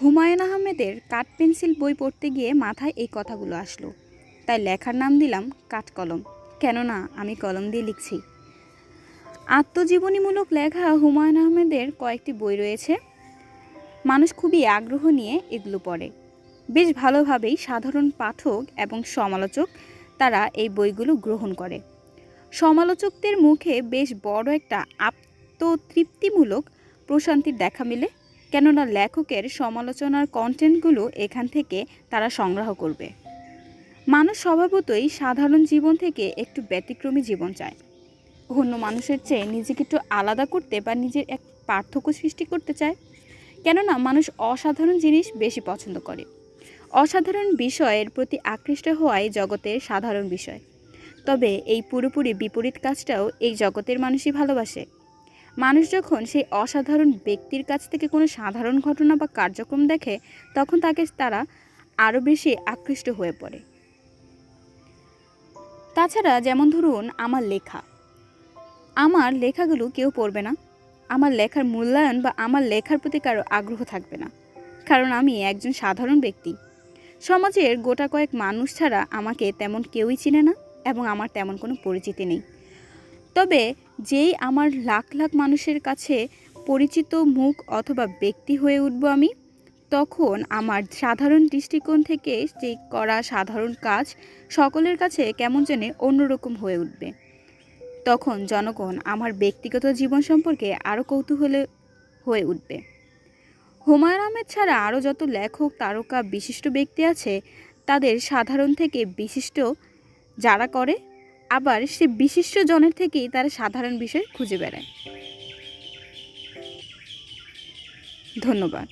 হুমায়ুন আহমেদের কাঠ পেন্সিল বই পড়তে গিয়ে মাথায় এই কথাগুলো আসলো। তাই লেখার নাম দিলাম কাঠ কলম। কেননা আমি কলম দিয়ে লিখছি। আত্মজীবনীমূলক লেখা হুমায়ুন আহমেদের কয়েকটি বই রয়েছে। মানুষ খুবই আগ্রহ নিয়ে এগুলো পড়ে। বেশ ভালোভাবেই সাধারণ পাঠক এবং সমালোচক তারা এই বইগুলো গ্রহণ করে। সমালোচকদের মুখে বেশ বড় একটা আত্মতৃপ্তিমূলক প্রশান্তির দেখা মিলে। কেননা লেখকের সমালোচনার কন্টেন্টগুলো এখান থেকে তারা সংগ্রহ করবে। মানুষ স্বভাবতই সাধারণ জীবন থেকে একটু ব্যতিক্রমী জীবন চায়। অন্য মানুষের চেয়ে নিজেকে একটু আলাদা করতে বা নিজের এক পার্থক্য সৃষ্টি করতে চায়। কেননা মানুষ অসাধারণ জিনিস বেশি পছন্দ করে। অসাধারণ বিষয়ের প্রতি আকৃষ্ট হওয়াই জগতের সাধারণ বিষয়। তবে এই পুরোপুরি বিপরীত কাজটাও এই জগতের মানুষই ভালোবাসে। মানুষ যখন সেই অসাধারণ ব্যক্তির কাছ থেকে কোনো সাধারণ ঘটনা বা কার্যক্রম দেখে, তখন তাকে তারা আরও বেশি আকৃষ্ট হয়ে পড়ে। তাছাড়া যেমন ধরুন আমার লেখা। আমার লেখাগুলো কেউ পড়বে না। আমার লেখার মূল্যায়ন বা আমার লেখার প্রতি কারও আগ্রহ থাকবে না। কারণ আমি একজন সাধারণ ব্যক্তি। সমাজের গোটা কয়েক মানুষ ছাড়া আমাকে তেমন কেউই চিনে না এবং আমার তেমন কোনো পরিচিতি নেই। তবে যেই আমার লাখ লাখ মানুষের কাছে পরিচিত মুখ অথবা ব্যক্তি হয়ে উঠব আমি, তখন আমার সাধারণ দৃষ্টিকোণ থেকে যে করা সাধারণ কাজ সকলের কাছে কেমন জানে অন্যরকম হয়ে উঠবে। তখন জনগণ আমার ব্যক্তিগত জীবন সম্পর্কে আরও কৌতূহলে হয়ে উঠবে। হুমায়ুন আহমেদ ছাড়া আরও যত লেখক, তারকা, বিশিষ্ট ব্যক্তি আছে, তাদের সাধারণ থেকে বিশিষ্ট যারা করে আবার সে বিশিষ্ট জনের থেকেই তারা সাধারণ বিষয় খুঁজে বেড়ায়। ধন্যবাদ।